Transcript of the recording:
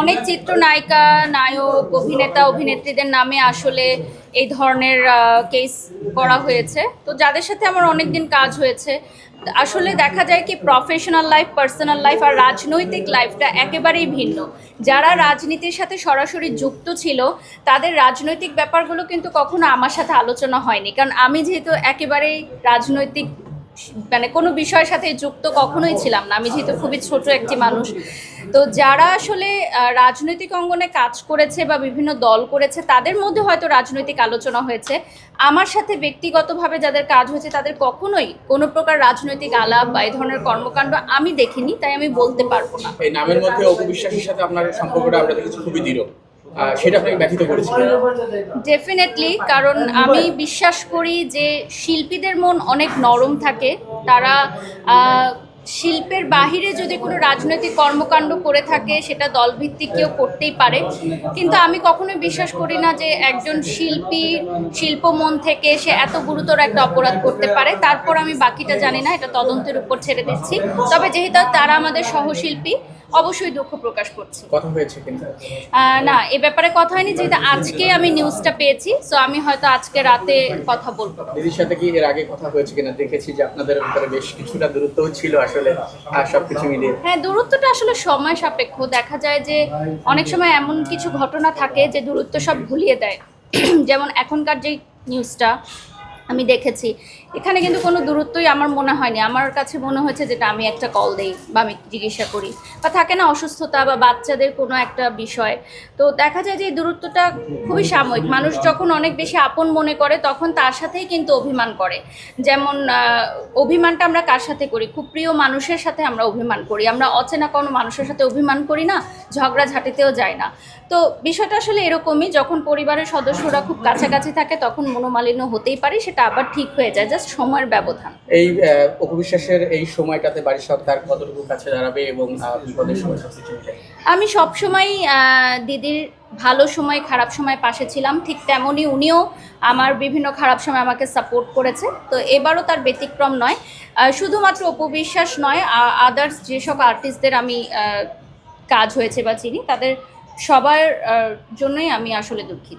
অনেক চিত্রনায়িকা, নায়ক, অভিনেতা, অভিনেত্রীদের নামে আসলে এই ধরনের কেস করা হয়েছে। তো যাদের সাথে আমার অনেক দিন কাজ হয়েছে, আসলে দেখা যায় কি প্রফেশনাল লাইফ পার্সোনাল লাইফ আর রাজনৈতিক লাইফটা একেবারেই ভিন্ন। যারা রাজনীতির সাথে সরাসরি যুক্ত ছিল, তাদের রাজনৈতিক ব্যাপারগুলো কিন্তু কখনো আমার সাথে আলোচনা হয়নি। কারণ আমি যেহেতু একেবারেই রাজনৈতিক মানে কোনো বিষয়ের সাথে যুক্ত কখনোই ছিলাম না। আমি যেহেতু খুবই ছোট একটি মানুষ। তো যারা আসলে রাজনৈতিক অঙ্গনে কাজ করেছে বা বিভিন্ন দল করেছে, তাদের মধ্যে হয়তো রাজনৈতিক আলোচনা হয়েছে। আমার সাথে ব্যক্তিগতভাবে যাদের কাজ হয়েছে, তাদের কখনোই কোনো প্রকার রাজনৈতিক আলাপ বা এই ধরনের কর্মকাণ্ড আমি দেখিনি, তাই আমি বলতে পারব না। এই নামের মধ্যে সাথে আপনার সম্পর্কটা আমরা দেখেছি, খুবই দৃঢ়। সেটা আপনাকে ব্যথিত করেছিল ডেফিনেটলি কারণ আমি বিশ্বাস করি যে শিল্পীদের মন অনেক নরম থাকে। তারা শিল্পের বাহিরে যদি কোনো রাজনৈতিক কর্মকাণ্ড করে থাকে, সেটা দলভিত্তিক কেউ করতেই পারে। কিন্তু আমি কখনোই বিশ্বাস করি না যে একজন শিল্পী শিল্প মন থেকে সে এত গুরুতর একটা অপরাধ করতে পারে। তারপর আমি বাকিটা জানি না, এটা তদন্তের উপর ছেড়ে দিচ্ছি। তবে যেহেতু তারা আমাদের সহশিল্পী অবশ্যই দুঃখ প্রকাশ করছি। কথা হয়েছে না এ ব্যাপারে কথা হয়নি যেহেতু আজকে আমি নিউজটা পেয়েছি সো আমি হয়তো আজকে রাতে কথা বলব। দিদির সাথে কি এর আগে কথা হয়েছে কিনা দেখেছি যে আপনাদের ভিতরে বেশ কিছুটা দূরত্ব ছিল আসলে আর সবকিছু মিলিয়ে। হ্যাঁ দূরত্বটা আসলে সময় সাপেক্ষ। দেখা যায় যে অনেক সময় এমন কিছু ঘটনা থাকে যে দূরত্ব সব ভুলিয়ে দেয়। যেমন এখনকার যে নিউজটা আমি দেখেছি। এখানে কিন্তু কোনো দূরত্বই আমার মনে হয়নি। আমার কাছে মনে হয়েছে যেটা আমি একটা কল দেই বা আমি জিজ্ঞাসা করি। বা থাকে না অসুস্থতা বা বাচ্চাদের কোনো একটা বিষয়। তো দেখা যায় যে এই দূরত্বটা খুবই সাময়িক। মানুষ যখন অনেক বেশি আপন মনে করে তখন তার সাথেই কিন্তু অভিমান করে। যেমন অভিমানটা আমরা কার সাথে করি? খুব প্রিয় মানুষের সাথে আমরা অভিমান করি। আমরা অচেনা কোনো মানুষের সাথে অভিমান করি না ঝগড়াঝাটিতেও যায় না। তো বিষয়টা আসলে এরকমই। যখন পরিবারের সদস্যরা খুব কাছাকাছি থাকে তখন মনোমালিন্য হতেই পারে। সেটা আবার ঠিক হয়ে যায় জাস্ট সময়ের ব্যবধান। এই অপবিশ্বাসের এই সময়টাতে বাড়ির সরকার কতটুকু কাছে দাঁড়াবে এবং বিপদের সময় আমি সবসময় দিদির ভালো সময় খারাপ সময় পাশে ছিলাম ঠিক তেমনই উনিও আমার বিভিন্ন খারাপ সময় আমাকে সাপোর্ট করেছে। তো এবারও তার ব্যতিক্রম নয়। শুধুমাত্র অপবিশ্বাস নয় আদার্স যেসব আর্টিস্টদের আমি কাজ হয়েছে বা চিনি তাদের সবার জন্যই আমি আসলে দুঃখিত।